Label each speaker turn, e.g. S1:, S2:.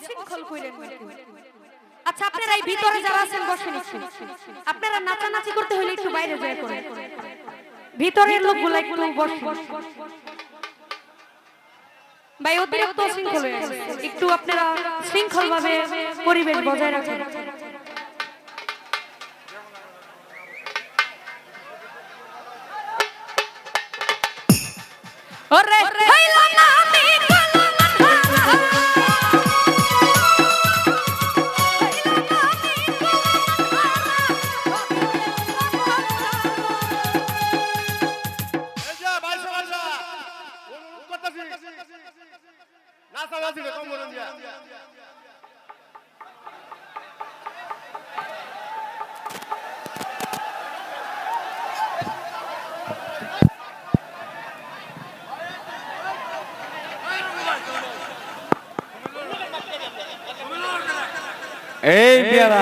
S1: অশৃঙ্খল কইলেন আচ্ছা আপনারা এই ভিতরে যারা আছেন বসেন একটু। আপনারা নাচানাচি করতে হলে একটু বাইরে যায় করেন। ভিতরের লোকগুলো একটু বসেন। ভাই অতিরিক্ত শৃঙ্খল হয়ে গেছে। একটু আপনারা শৃঙ্খল ভাবে পরিবেশ বজায় রাখুন। ওরে হইল না
S2: নাচানাচি কম করুন দিয়া
S3: এই পেয়ারা